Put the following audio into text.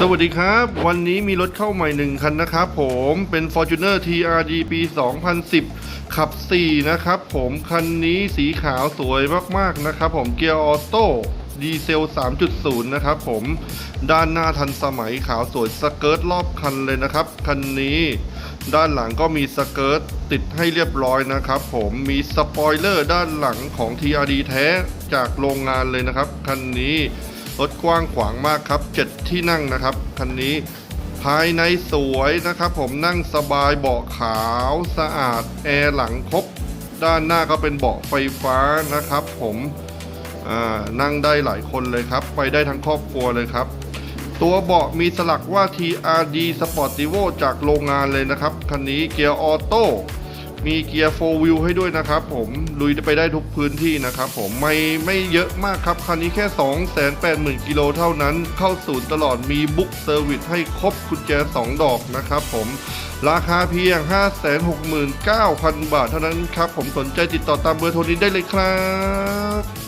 สวัสดีครับ วันนี้มีรถเข้าใหม่หนึ่งคันนะครับผมเป็น Fortuner TRD ปี 2010 ขับ 4 นะครับผมคันนี้สีขาวสวยมากๆนะครับผมเกียร์ออโต้ดีเซล 3.0 นะครับผมด้านหน้าทันสมัยขาวสวยสเกิร์ตรอบคันเลยนะครับคันนี้ ด้านหลังก็มีสเกิร์ตติดให้เรียบร้อยนะครับผมมีสปอยเลอร์ด้านหลังของ TRD แท้จากโรงงานเลยนะครับคันนี้ รถกว้างขวางมากครับ 7 ที่นั่งนะครับคันนี้ภายในสวยนะครับ ผมนั่งสบายเบาะขาวสะอาดแอร์หลังครบ ด้านหน้าก็เป็นเบาะไฟฟ้านะครับ ผมนั่งได้หลายคนเลยครับ ไปได้ทั้งครอบครัวเลยครับ ตัวเบาะมีสลักว่า TRD Sportivo จากโรงงานเลยนะครับคันนี้เกียร์ออโต้ มีเกียร์4 wheel ให้ด้วยนะครับผมลุยไปได้ทุกพื้นที่นะครับผมไม่ไม่เยอะมากครับ คันนี้แค่ 280,000 กิโลเท่านั้น เข้าศูนย์ตลอดมีบุ๊กเซอร์วิสให้ครบกุญแจ 2 ดอกนะครับผมราคาเพียง 569,000 บาทเท่านั้นครับ ผมสนใจติดต่อตามเบอร์โทรนี้ได้เลยครับ